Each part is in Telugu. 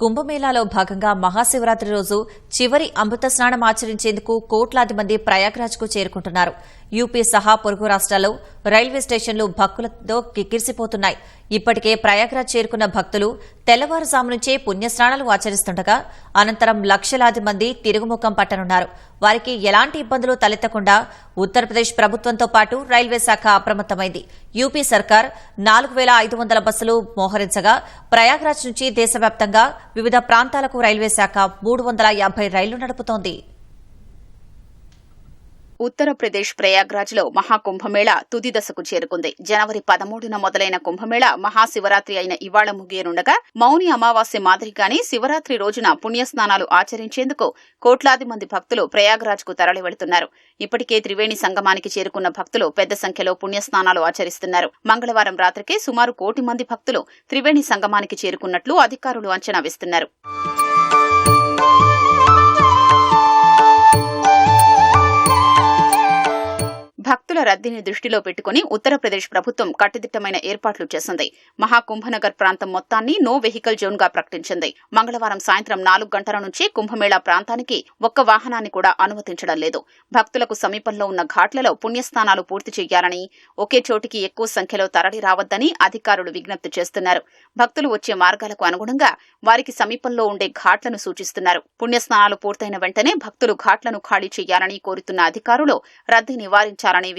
కుంభమేళాలో భాగంగా మహాశివరాత్రి రోజు చివరి అమృత స్నానం ఆచరించేందుకు కోట్లాది మంది ప్రయాగ్రాజ్కు చేరుకుంటున్నారు. యూపీ సహా పొరుగు రాష్ట్రాల్లో రైల్వే స్టేషన్లు భక్తులతో కిక్కిరిసిపోతున్నాయి. ఇప్పటికే ప్రయాగ్రాజ్ చేరుకున్న భక్తులు తెల్లవారుజాము నుంచే పుణ్యస్నానాలు ఆచరిస్తుండగా అనంతరం లక్షలాది మంది తిరుగుముఖం పట్టనున్నారు. వారికి ఎలాంటి ఇబ్బందులు తలెత్తకుండా ఉత్తరప్రదేశ్ ప్రభుత్వంతో పాటు రైల్వే శాఖ అప్రమత్తమైంది. యూపీ సర్కార్ నాలుగు వేల ఐదు వందల బస్సులు మోహరించగా ప్రయాగ్రాజ్ నుంచి దేశవ్యాప్తంగా వివిధ ప్రాంతాలకు రైల్వే శాఖ మూడు వందల యాభై రైళ్ళు నడుపుతోంది. ఉత్తరప్రదేశ్ ప్రయాగ్రాజ్లో మహాకుంభమేళ తుది దశకు చేరుకుంది. జనవరి పదమూడున మొదలైన కుంభమేళ మహాశివరాత్రి అయిన ఇవాళ ముగియనుండగా మౌని అమావాస్య మాదిరిగానే శివరాత్రి రోజున పుణ్యస్నానాలు ఆచరించేందుకు కోట్లాది మంది భక్తులు ప్రయాగ్రాజ్కు తరలి వెళుతున్నారు ఇప్పటికే త్రివేణి సంగమానికి చేరుకున్న భక్తులు పెద్ద సంఖ్యలో పుణ్యస్నానాలు ఆచరిస్తున్నారు. మంగళవారం రాత్రికే సుమారు కోటి మంది భక్తులు త్రివేణి సంగమానికి చేరుకున్నట్లు అధికారులు అంచనా వేస్తున్నారు. భక్తుల రద్దీని దృష్టిలో పెట్టుకుని ఉత్తరప్రదేశ్ ప్రభుత్వం కట్టుదిట్టమైన ఏర్పాట్లు చేసింది. మహాకుంభనగర్ ప్రాంతం మొత్తాన్ని నో వెహికల్ జోన్గా ప్రకటించింది. మంగళవారం సాయంత్రం నాలుగు గంటల నుంచి కుంభమేళా ప్రాంతానికి ఒక్క వాహనాన్ని కూడా అనుమతించడం లేదు. భక్తులకు సమీపంలో ఉన్న ఘాట్లలో పుణ్యస్నానాలు పూర్తి చేయాలని ఒకే చోటికి ఎక్కువ సంఖ్యలో తరలి రావద్దని అధికారులు విజ్ఞప్తి చేస్తున్నారు. భక్తులు వచ్చే మార్గాలకు అనుగుణంగా వారికి సమీపంలో ఉండే ఘాట్లను సూచిస్తున్నారు. పుణ్యస్నానాలు పూర్తయిన వెంటనే భక్తులు ఘాట్లను ఖాళీ చేయాలని కోరుతున్న అధికారులు రద్దీ నివారించాలని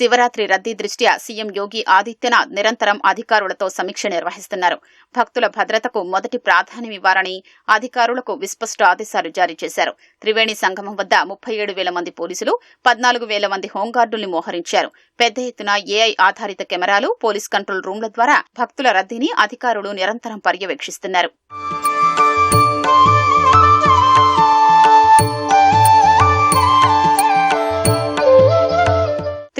శివరాత్రి రద్దీ దృష్ట్యా సీఎం యోగి ఆదిత్యనాథ్ నిరంతరం అధికారులతో సమీక్ష నిర్వహిస్తున్నారు. భక్తుల భద్రతకు మొదటి ప్రాధాన్యమివ్వాలని అధికారులకు విస్పష్ట ఆదేశాలు జారీ చేశారు. త్రివేణి సంగమం వద్ద ముప్పై ఏడు వేల మంది పోలీసులు పద్నాలుగు వేల మంది హోంగార్డుల్ని మోహరించారు. పెద్ద ఎత్తున ఏఐ ఆధారిత కెమెరాలు పోలీస్ కంట్రోల్ రూమ్ల ద్వారా భక్తుల రద్దీని అధికారులు నిరంతరం పర్యవేక్షిస్తున్నారు.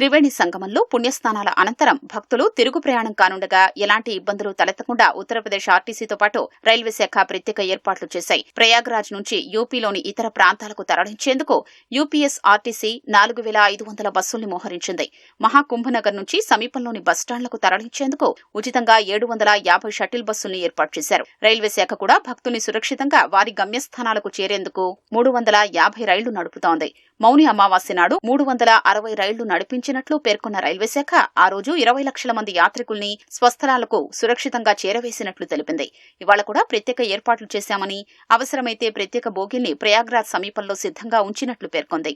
త్రివేణి సంగమంలో పుణ్యస్నానాల అనంతరం భక్తులు తిరుగు ప్రయాణం కానుండగా ఎలాంటి ఇబ్బందులు తలెత్తకుండా ఉత్తరప్రదేశ్ ఆర్టీసీతో పాటు రైల్వే శాఖ ప్రత్యేక ఏర్పాట్లు చేశాయి. ప్రయాగ్రాజ్ నుంచి యూపీలోని ఇతర ప్రాంతాలకు తరలించేందుకు యూపీఎస్ ఆర్టీసీ నాలుగు వేల ఐదు వందల బస్సుల్ని మోహరించింది. మహాకుంభనగర్ నుంచి సమీపంలోని బస్టాండ్లకు తరలించేందుకు ఉచితంగా ఏడు వందల యాభై షటిల్ బస్సుల్ని ఏర్పాటు చేశారు. రైల్వే శాఖ కూడా భక్తుల్ని సురక్షితంగా వారి గమ్యస్థానాలకు చేరేందుకు మూడు వందల యాభై రైళ్ళు నడుపుతోంది. మౌని అమావాస్య నాడు మూడు వందల అరవై రైళ్ళు నడిపించినట్లు పేర్కొన్న రైల్వే శాఖ ఆ రోజు ఇరవై లక్షల మంది యాత్రికుల్ని స్వస్థలాలకు సురక్షితంగా చేరవేసినట్లు తెలిపింది. ఇవాళ కూడా ప్రత్యేక ఏర్పాట్లు చేశామని అవసరమైతే ప్రత్యేక బోగిల్ని ప్రయాగ్రాజ్ సమీపంలో సిద్ధంగా ఉంచినట్లు పేర్కొంది.